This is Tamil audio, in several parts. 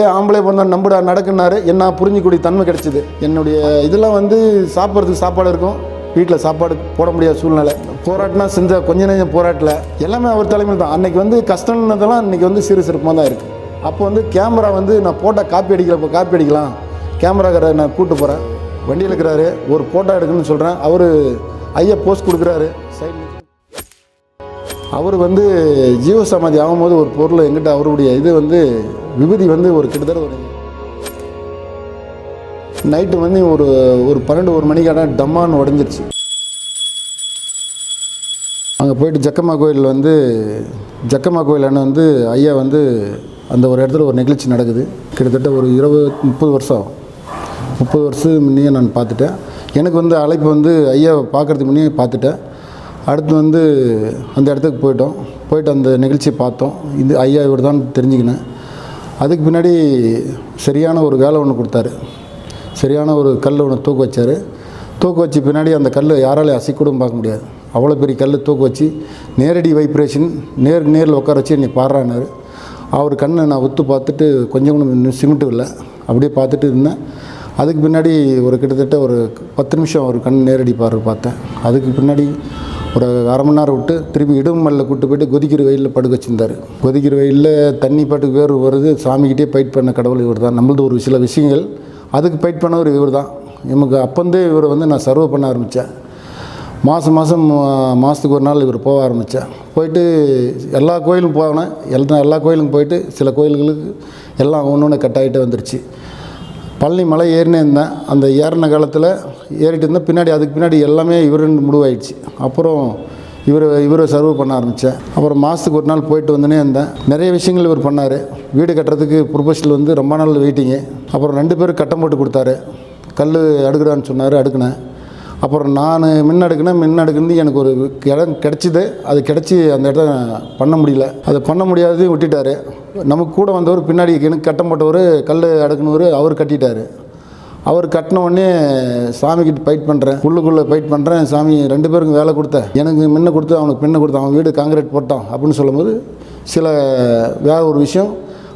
ஏ, ஆம்பளை பிறந்தா நம்புடா நடக்குனாரு என்ன புரிஞ்சிக்கூடிய தன்மை கிடைச்சிது. என்னுடைய இதெல்லாம் வந்து சாப்பிட்றதுக்கு சாப்பாடு இருக்கும். வீட்டில் சாப்பாடு போட முடியாத சூழ்நிலை. போராட்டினா செஞ்ச கொஞ்ச நேரம் போராட்டல. எல்லாமே அவர் தலைமையில் தான். அன்னைக்கு வந்து கஷ்டம்னதெல்லாம் இன்னைக்கு வந்து சிறு சிறப்பாக தான் இருக்குது அப்போ வந்து கேமரா வந்து நான் போட்டால் காப்பி அடிக்கிறப்போ காப்பி அடிக்கலாம். கேமராக்காரை நான் கூட்டு போகிறேன் வண்டியில் இருக்கிறாரு. ஒரு ஃபோட்டோ எடுக்கணும்னு சொல்கிறேன் அவர் ஐயா போஸ்ட் கொடுக்குறாரு. சைட் அவர் வந்து ஜீவ சமாதி ஆகும்போது ஒரு பொருள் எங்கிட்ட அவருடைய இது வந்து விபூதி வந்து ஒரு கிட்டத்தட்ட ஒரு நைட்டு வந்து ஒரு ஒரு பன்னெண்டு ஒரு மணிக்கான டம்மான்னு உடஞ்சிருச்சு. அங்கே போயிட்டு ஜக்கம்மா கோயில் வந்து ஜக்கம்மா கோயில் அண்ணன் வந்து ஐயா வந்து அந்த ஒரு இடத்துல ஒரு நிகழ்ச்சி நடக்குது. கிட்டத்தட்ட ஒரு இருபது முப்பது வருஷம் முப்பது வருஷம் முன்னே நான் பார்த்துட்டேன். எனக்கு வந்து அழைப்பு வந்து ஐயா பார்க்குறதுக்கு முன்னே பார்த்துட்டேன். அடுத்து வந்து அந்த இடத்துக்கு போயிட்டோம். போயிட்டு அந்த நிகழ்ச்சியை பார்த்தோம். இது ஐயா இவர் தான் தெரிஞ்சுக்கினேன். அதுக்கு பின்னாடி சரியான ஒரு வேலை ஒன்று கொடுத்தாரு. சரியான ஒரு கல் ஒன்று தூக்கு வச்சார். தூக்கு வச்சு பின்னாடி அந்த கல் யாராலையும் அசைக்கூடும் பார்க்க முடியாது. அவ்வளோ பெரிய கல் தூக்கு வச்சு நேரடி வைப்ரேஷன் நேர் நேரில் உட்கார வச்சு என்னை பாடுறானாரு அவர் கண்ணை நான் உத்து பார்த்துட்டு கொஞ்சம் கூட இன்னும் சிமிட்டும் இல்லை. அப்படியே பார்த்துட்டு இருந்தேன். அதுக்கு பின்னாடி ஒரு கிட்டத்தட்ட ஒரு பத்து நிமிஷம் ஒரு கண் நேரடி பாரு பார்த்தேன். அதுக்கு பின்னாடி ஒரு அரை மணி நேரம் விட்டு திருப்பி இடுமல்ல கூட்டு போயிட்டு கொதிக்கிற வெயிலில் படுக்க வச்சிருந்தாரு. கொதிக்கிற வெயிலில் தண்ணி பாட்டுக்கு வேறு வருது. சாமிக்கிட்டே பயிட் பண்ண கடவுள் இவர் தான். நம்மளது ஒரு சில விஷயங்கள் அதுக்கு ஃபைட் பண்ணவர் இவர் தான். நமக்கு அப்போந்தே இவரை வந்து நான் சர்வ் பண்ண ஆரம்பித்தேன் மாதம் மாதம் மாதத்துக்கு ஒரு நாள் இவர் போக ஆரம்பித்தேன் போயிட்டு எல்லா கோயிலும் போனேன். எல்லா எல்லா கோயிலுக்கும் போயிட்டு சில கோயில்களுக்கு எல்லாம் ஒன்று ஒன்று கட் ஆகிட்டே வந்துருச்சு. பழனி மலை ஏறினே இருந்தேன். அந்த ஏறின காலத்தில் ஏறிட்டு இருந்தேன் பின்னாடி அதுக்கு பின்னாடி எல்லாமே இவருன்னு முடிவாயிடுச்சு. அப்புறம் இவர் இவரை சர்வ் பண்ண ஆரம்பித்தேன் அப்புறம் மாதத்துக்கு ஒரு நாள் போயிட்டு வந்துனே இருந்தேன் நிறைய விஷயங்கள் இவர் பண்ணார். வீடு கட்டுறதுக்கு ப்ரொபோசல் வந்து ரொம்ப நாள் வெயிட்டிங்கு அப்புறம் ரெண்டு பேரும் கட்டம் போட்டு கொடுத்தாரு. கல் அடுக்குறான்னு சொன்னார் அடுக்குனேன். அப்புறம் நான் மின் அடுக்கினேன். மின் அடுக்குனது எனக்கு ஒரு இடம் கிடச்சிது. அது கிடச்சி அந்த இடத்த பண்ண முடியல. அதை பண்ண முடியாது விட்டுட்டார். நமக்கு கூட வந்தவர் பின்னாடி எனக்கு கட்டம் போட்டவர் கல் அடுக்குனவர் அவர் கட்டிட்டார். அவர் கட்டின உடனே சாமிக்கிட்ட ஃபைட் பண்ணுறேன் உள்ளுக்குள்ளே ஃபைட் பண்ணுறேன் சாமி ரெண்டு பேருக்கும் வேலை கொடுத்த. எனக்கு முன்ன கொடுத்து அவனுக்கு பின்ன கொடுத்தான் அவன் வீடு காங்கிரீட் போட்டான் அப்படின்னு சொல்லும்போது சில வேற ஒரு விஷயம்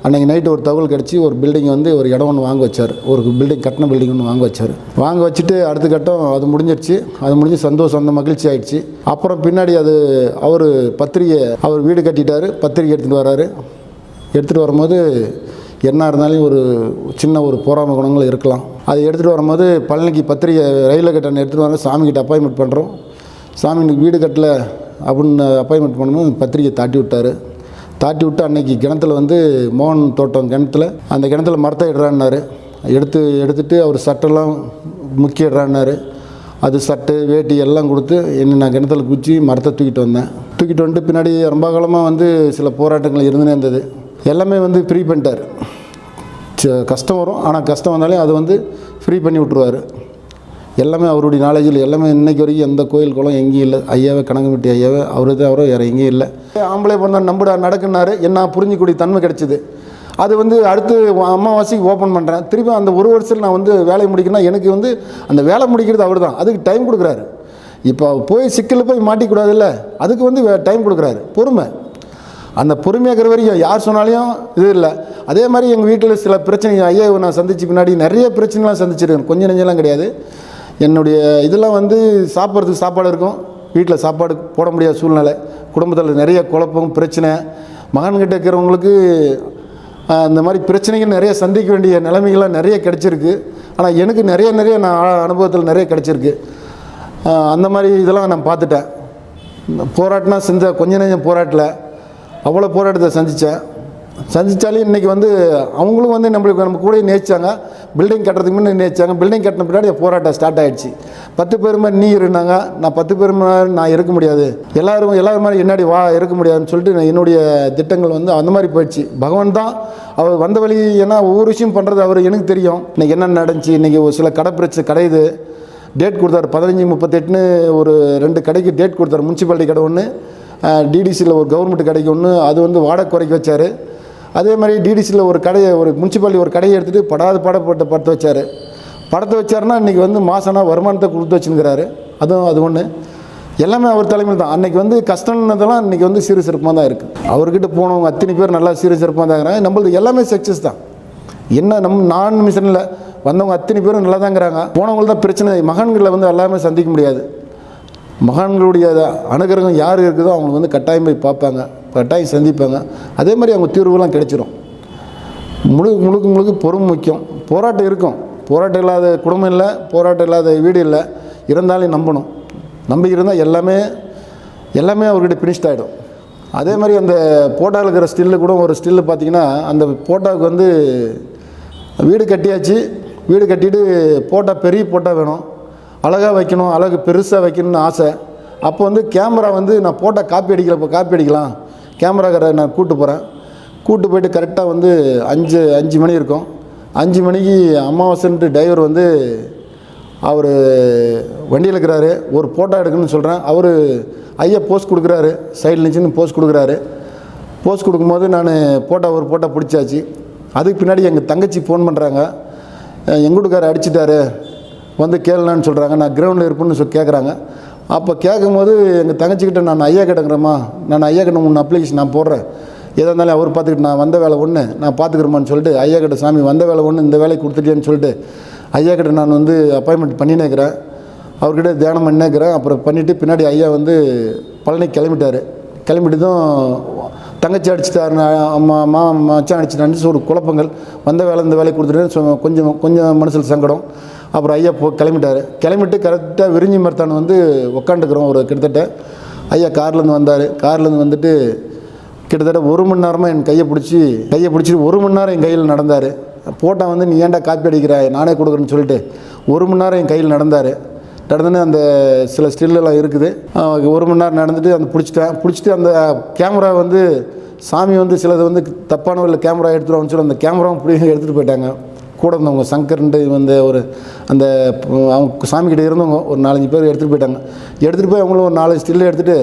அன்றைக்கி நைட்டு ஒரு தகவல் கிடச்சி ஒரு பில்டிங் வந்து ஒரு இடம் ஒன்று வாங்க வச்சார். ஒரு பில்டிங் கட்டின பில்டிங் ஒன்று வாங்க வச்சார். வாங்க வச்சுட்டு அடுத்த கட்டம் அது முடிஞ்சிருச்சு. அது முடிஞ்சு சந்தோஷம் அந்த மகிழ்ச்சி ஆயிடுச்சு. அப்புறம் பின்னாடி அது அவர் பத்திரிகை அவர் வீடு கட்டிட்டார். பத்திரிகை எடுத்துகிட்டு வராரு. எடுத்துகிட்டு வரும்போது என்ன இருந்தாலும் ஒரு சின்ன ஒரு போராம குணங்கள் இருக்கலாம். அதை எடுத்துகிட்டு வரும்போது பழனிக்கு பத்திரிகை ரயிலில் கட்டணம் எடுத்துகிட்டு வர சாமிக்கிட்ட அப்பாயின்மெண்ட் பண்ணுறோம் சாமி இன்னைக்கு வீடு கட்டல அப்படின்னு அப்பாயின்மெண்ட் பண்ணும்போது பத்திரிகை தாட்டி விட்டார். தாட்டி விட்டு அன்னைக்கு கிணத்துல வந்து மோகன் தோட்டம் கிணத்துல அந்த கிணத்துல மரத்தை இடுறான்னாரு. எடுத்து எடுத்துட்டு அவர் சட்டெல்லாம் முக்கியிடுறான்னாரு அது சட்டு வேட்டி எல்லாம் கொடுத்து என்ன நான் கிணத்துல குச்சி மரத்தை தூக்கிட்டு வந்தேன். தூக்கிட்டு வந்துட்டு பின்னாடி ரொம்ப காலமாக வந்து சில போராட்டங்கள் இருந்துனே இருந்தது. எல்லாமே வந்து ஃப்ரீ பண்ணிட்டார். கஷ்டம் வரும். ஆனால் கஷ்டம் வந்தாலே அது வந்து ஃப்ரீ பண்ணி விட்ருவார் எல்லாமே அவருடைய நாலேஜில் எல்லாமே இன்றைக்கி வரைக்கும் எந்த கோயில் குளம் எங்கேயும் இல்லை. ஐயாவே கணக்கம்பட்டி ஐயாவே அவரு தான் அவரோ வேறு எங்கேயும் இல்லை. ஆம்பளை பிறந்தா நம்புடா நடக்குனாரு என்ன புரிஞ்சிக்கூடிய தன்மை கிடைச்சிது. அது வந்து அடுத்து அம்மாவாசைக்கு ஓப்பன் பண்ணுறேன் திருப்பி அந்த ஒரு வருஷத்தில் நான் வந்து வேலையை முடிக்கணும் எனக்கு வந்து அந்த வேலை முடிக்கிறது அவர் தான். அதுக்கு டைம் கொடுக்குறாரு. இப்போ போய் சிக்கலில் போய் மாட்டிக்கூடாதுல்ல. அதுக்கு வந்து டைம் கொடுக்குறாரு. பொறுமை. அந்த பொறுமையாக இருக்கிற வரைக்கும் யார் சொன்னாலையும் இது இல்லை. அதே மாதிரி எங்கள் வீட்டில் சில பிரச்சனைகள் ஐயா நான் சந்திச்சு பின்னாடி நிறைய பிரச்சனைலாம் சந்திச்சிருக்கேன். கொஞ்சம் நெஞ்செல்லாம் கிடையாது. என்னுடைய இதெல்லாம் வந்து சாப்பிட்றதுக்கு சாப்பாடு இருக்கும். வீட்டில் சாப்பாடு போட முடியாத சூழ்நிலை. குடும்பத்தில் நிறைய குழப்பம் பிரச்சனை. மகன்கிட்ட இருக்கிறவங்களுக்கு அந்த மாதிரி பிரச்சனைகள் நிறைய சந்திக்க வேண்டிய நிலைமைகள்லாம் நிறைய கிடச்சிருக்கு. ஆனால் எனக்கு நிறைய நிறைய நான் அனுபவத்தில் நிறைய கிடச்சிருக்கு. அந்த மாதிரி இதெல்லாம் நான் பார்த்துட்டேன். போராட்டினா செஞ்ச கொஞ்ச நேரம் போராட்டலை. அவ்வளோ போராட்டத்தை சந்தித்தேன் சந்தித்தாலே இன்றைக்கி வந்து அவங்களும் வந்து நம்மளுக்கு நம்ம கூட நேசிச்சாங்க. பில்டிங் கட்டுறதுக்கு முன்னே நேசிச்சாங்க. பில்டிங் கட்டின பின்னாடி போராட்டம் ஸ்டார்ட் ஆயிடுச்சு. பத்து பேர் மாதிரி நீ இருந்தாங்க. நான் பத்து பேர் மாதிரி நான் இருக்க முடியாது. எல்லோரும் எல்லாரும் மாதிரி என்னாடி வா இருக்க முடியாதுன்னு சொல்லிட்டு நான் என்னுடைய திட்டங்கள் வந்து அந்த மாதிரி போயிடுச்சு. பகவான் தான் அவர் வந்த வழி ஏன்னா ஒவ்வொரு விஷயம் பண்ணுறது அவர் எனக்கு தெரியும். இன்றைக்கி என்ன நடந்துச்சு? இன்றைக்கி ஒரு சில கடை பிரச்சனை கடையுது. டேட் கொடுத்தாரு. பதினஞ்சு முப்பத்தெட்டுன்னு ஒரு ரெண்டு கடைக்கு டேட் கொடுத்தாரு. முனிசிபாலிட்டி கடை ஒன்று டிடிசியில் ஒரு கவர்மெண்ட் கடைக்கு ஒன்று அது வந்து வாடகை குறைக்க வச்சார். அதே மாதிரி டிடிசியில் ஒரு கடையை ஒரு முனிசிபாலிட்டி ஒரு கடையை எடுத்துகிட்டு படாத பாடப்பட்ட படத்தை வச்சார். படத்தை வச்சாருன்னா இன்றைக்கி வந்து மாசம்னா வருமானத்தை கொடுத்து வச்சுருக்கிறாரு. அதுவும் அது ஒன்று எல்லாமே அவர் தலைமையில் தான். அன்றைக்கி வந்து கஷ்டம்னதெல்லாம் இன்றைக்கி வந்து சிறு சிறப்பாக தான் இருக்குது அவர்கிட்ட போனவங்க அத்தனை பேர் நல்லா சிறு சிறப்பாக தான் இருக்கிறாங்க. நம்மளது எல்லாமே சக்ஸஸ் தான். என்ன நம் நான் மிஷனில் வந்தவங்க அத்தனை பேரும் நல்லா தாங்கிறாங்க போனவங்களுக்கு தான் பிரச்சனை. மகன்களை வந்து எல்லாமே சந்திக்க முடியாது. மகான்களுடைய அனுகிரகம் யார் இருக்குதோ அவங்களுக்கு வந்து கட்டாயம் போய் பார்ப்பாங்க கட்டாயம் சந்திப்பாங்க. அதே மாதிரி அவங்க தீர்வுலாம் கிடைச்சிரும். முழுக்க முழுக்க முழுக்க பொறுமை முக்கியம். போராட்டம் இருக்கும். போராட்டம் இல்லாத குடும்பம் இல்லை போராட்டம் இல்லாத வீடு இல்லை. இருந்தாலும் நம்பணும். நம்பி இருந்தால் எல்லாமே எல்லாமே அவர்கிட்ட ஃபினிஷ்ட் ஆகிடும் அதே மாதிரி அந்த போட்டாவில் இருக்கிற ஸ்டில்லு கூட ஒரு ஸ்டில்லு பார்த்தீங்கன்னா அந்த போட்டாவுக்கு வந்து வீடு கட்டியாச்சு. வீடு கட்டிட்டு போட்டா பெரிய போட்டா வேணும். அழகாக வைக்கணும் அழகு பெருசாக வைக்கணும்னு ஆசை. அப்போ வந்து கேமரா வந்து நான் போட்டால் காப்பி அடிக்கிறப்போ காப்பி அடிக்கலாம். கேமராக்காரரை நான் கூப்பிட்டு போகிறேன் கூப்பிட்டு போயிட்டு கரெக்டாக வந்து அஞ்சு அஞ்சு மணி இருக்கும். அஞ்சு மணிக்கு அமாவாசைன்ட்டு டிரைவர் வந்து அவர் வண்டியில் இருக்கிறாரு. ஒரு ஃபோட்டோ எடுக்கணும்னு சொல்கிறேன் அவர் ஐயா போஸ்ட் கொடுக்குறாரு. சைடில் நிச்சுன்னு போஸ்ட் கொடுக்குறாரு. போஸ்ட் கொடுக்கும்போது நான் ஃபோட்டோ ஒரு ஃபோட்டோ பிடிச்சாச்சு. அதுக்கு பின்னாடி எங்கள் தங்கச்சி ஃபோன் பண்ணுறாங்க எங்கள் வீட்டுக்காரர் அடிச்சிட்டாரு. வந்து கேளலான்னு சொல்கிறாங்க நான் கிரவுண்டில் இருப்பேன்னு சொல்லி கேட்குறாங்க அப்போ கேட்கும்போது எங்கள் தங்கச்சிக்கிட்ட நான் ஐயா கிட்டங்கிறேம்மா. நான் ஐயா கிட்ட ஒன்று அப்ளிகேஷன் நான் போடுறேன். எதாக இருந்தாலும் அவர் பார்த்துக்கிட்டு நான் வந்த வேலை ஒன்று நான் பார்த்துக்கிறேம்மான்னு சொல்லிட்டு ஐயா கிட்ட சாமி வந்த வேலை ஒன்று இந்த வேலையை கொடுத்துட்டேன்னு சொல்லிட்டு ஐயா கிட்ட நான் வந்து அப்பாயின்மெண்ட் பண்ணினேக்கிறேன் அவர்கிட்ட தியானம் பண்ணினேக்கிறேன் அப்புறம் பண்ணிவிட்டு பின்னாடி ஐயா வந்து பழனி கிளம்பிட்டார். கிளம்பிட்டதும் தங்கச்சி அடிச்சிட்டாரு அம்மா அம்மா மச்சான் அடிச்சிட்டான்னு ஒரு குழப்பங்கள். வந்த வேலை இந்த வேலையை கொடுத்துட்டு சொ- கொஞ்சம் கொஞ்சம் மனசில் சங்கடம். அப்புறம் ஐயா போ கிளம்பிட்டார். கிளம்பிட்டு கரெக்டாக விரிஞ்சி மரத்தான் வந்து உட்காந்துக்கிறோம் ஒரு கிட்டத்தட்ட. ஐயா கார்லேருந்து வந்தார். கார்லேருந்து வந்துட்டு கிட்டத்தட்ட ஒரு மணி நேரமாக என் கையை பிடிச்சி கையை பிடிச்சிட்டு ஒரு மணி நேரம் என் கையில் நடந்தார். போட்டால் வந்து நீ ஏன்டா காப்பி அடிக்கிற? நானே கொடுக்குறேன்னு சொல்லிட்டு. ஒரு மணி நேரம் என் கையில் நடந்தார். நடந்துன்னு அந்த சில ஸ்டில்லெல்லாம் இருக்குது. ஒரு மணி நேரம் நடந்துட்டு அந்த பிடிச்சிட்டேன். பிடிச்சிட்டு அந்த கேமரா வந்து சாமி வந்து சிலது வந்து தப்பான வழியில் கேமரா எடுத்துருவாங்கன்னு சொல்லி அந்த கேமராவும் பிடிச்சி எடுத்துகிட்டு போயிட்டாங்க. கூட இருந்தவங்க சங்கர்ன்ட்டு வந்து ஒரு அந்த அவங்க சாமிக்கிட்ட இருந்தவங்க ஒரு நாலஞ்சு பேர் எடுத்துகிட்டு போயிட்டாங்க. எடுத்துகிட்டு போய் அவங்களும் ஒரு நாலு ஸ்டில்லை எடுத்துகிட்டு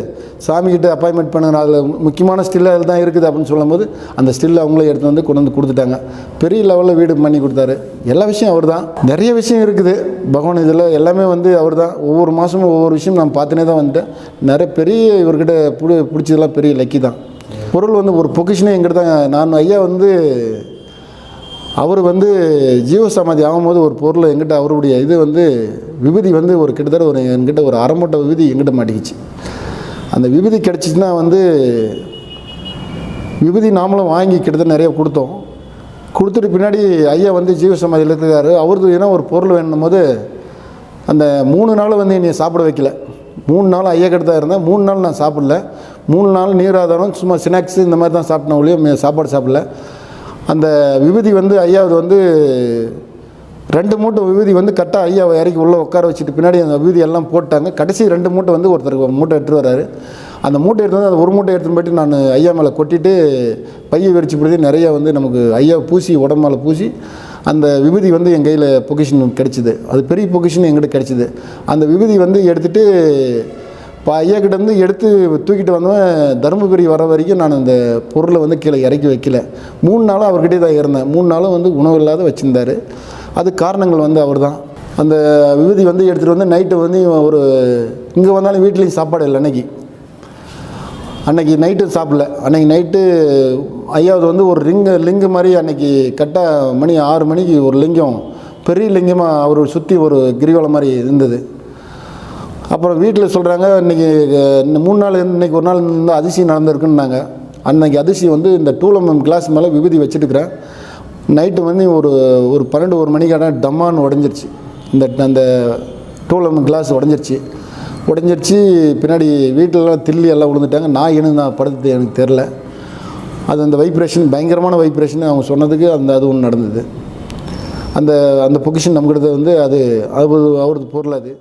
சாமிக்கிட்ட அப்பாயின்மெண்ட் பண்ணுங்க அதில் முக்கியமான ஸ்டில் அதில் தான் இருக்குது அப்படின்னு சொல்லும்போது அந்த ஸ்டில் அவங்களே எடுத்து வந்து கொண்டு வந்து கொடுத்துட்டாங்க. பெரிய லெவலில் வீடு பண்ணி கொடுத்தாரு. எல்லா விஷயம் அவர் தான். நிறைய விஷயம் இருக்குது. பகவான் இதில் எல்லாமே வந்து அவர் தான். ஒவ்வொரு மாதமும் ஒவ்வொரு விஷயம் நான் பார்த்துனே தான் வந்துட்டேன். நிறைய பெரிய இவர்கிட்ட பிடி பிடிச்சதெல்லாம் பெரிய லக்கி தான். பொருள் வந்து ஒரு பொக்கிஷனே எங்கிட்ட தான். நான் ஐயா வந்து அவர் வந்து ஜீவ சமாதி ஆகும்போது ஒரு பொருள் எங்கிட்ட அவருடைய இது வந்து விபூதி வந்து ஒரு கிட்டத்தட்ட ஒரு என்கிட்ட ஒரு அரை மூட்டை விபதி எங்கிட்ட மாட்டிக்கிச்சு. அந்த விபூதி கிடச்சிச்சின்னா வந்து விபூதி நாமளும் வாங்கி கிட்டத்தட்ட நிறைய கொடுத்தோம். கொடுத்துட்டு பின்னாடி ஐயா வந்து ஜீவ சமாதியில் இருக்கிறாரு. அவருக்கு ஏன்னா ஒரு பொருள் வேணும் போது அந்த மூணு நாள் வந்து என்னை சாப்பிட வைக்கல. மூணு நாள் ஐயா கிட்ட தான் இருந்தேன். மூணு நாள் நான் சாப்பிடல. மூணு நாள் நீராதாரம் சும்மா ஸ்நாக்ஸ் இந்த மாதிரி தான் சாப்பிட்டேன் ஒழிய சாப்பாடு சாப்பிடல. அந்த விபூதி வந்து ஐயாவது வந்து ரெண்டு மூட்டை விபூதி வந்து கரெக்டாக ஐயாவை இறக்கி உள்ளே உட்கார வச்சுட்டு பின்னாடி அந்த விபூதி எல்லாம் போட்டாங்க. கடைசி ரெண்டு மூட்டை வந்து ஒருத்தருக்கு மூட்டை எடுத்துகிட்டு வராரு. அந்த மூட்டை எடுத்து வந்து அந்த ஒரு மூட்டை எடுத்துன்னு போயிட்டு நான் ஐயா மேலே கொட்டிட்டு பையை விரிச்சு பிடிச்சி நிறைய வந்து நமக்கு ஐயா பூசி உடம்பு மேலே பூசி அந்த விபூதி வந்து என் கையில் பொக்கிஷன் கிடச்சிது. அது பெரிய பொக்கிஷன் எங்கிட்ட கிடச்சிது. அந்த விபூதி வந்து எடுத்துகிட்டு இப்போ ஐயா எடுத்து தூக்கிட்டு வந்தவன் தருமபுரி வர வரைக்கும் நான் அந்த பொருளை வந்து கீழே இறக்கி வைக்கல. மூணு நாளும் அவர்கிட்டே தான் இருந்தேன். மூணு நாளும் வந்து உணவு இல்லாத வச்சுருந்தாரு. அது காரணங்கள் வந்து அவர் தான் அந்த விபூதி வந்து எடுத்துகிட்டு வந்து நைட்டு வந்து இவன் ஒரு இங்கே வந்தாலும் வீட்லேயும் சாப்பாடு இல்லை அன்னைக்கு. அன்னைக்கு நைட்டு சாப்பிடல. அன்னைக்கு நைட்டு ஐயாவது வந்து ஒரு ரிங்கு லிங்கு மாதிரி அன்னைக்கு கரெக்டாக மணி ஆறு மணிக்கு ஒரு லிங்கம் பெரிய லிங்கமாக அவர் சுற்றி ஒரு கிரிவலம் மாதிரி இருந்தது. அப்புறம் வீட்டில் சொல்கிறாங்க இன்றைக்கி மூணு நாள் இன்னைக்கு ஒரு நாள் இந்த அதிசயம் நடந்திருக்குன்னாங்க. அன்னைக்கு அதிசயம் வந்து இந்த டூலம் கிளாஸ் மேலே விபூதி வச்சுட்டுக்கிறேன் நைட்டு வந்து ஒரு ஒரு பன்னெண்டு ஒரு மணிக்கான டம்மான்னு உடஞ்சிருச்சு. இந்த அந்த டூலம் கிளாஸ் உடஞ்சிருச்சு. உடஞ்சிருச்சு பின்னாடி வீட்டிலலாம் தில்லி எல்லாம் விழுந்துட்டாங்க. நான் என்ன நான் படுத்தது எனக்கு தெரில அது அந்த வைப்ரேஷன் பயங்கரமான வைப்ரேஷன் அவங்க சொன்னதுக்கு அந்த அது ஒன்று நடந்தது. அந்த அந்த பொக்கிஷன் நம்மகிட்ட வந்து அது அவர் அவரது பொருள் அது.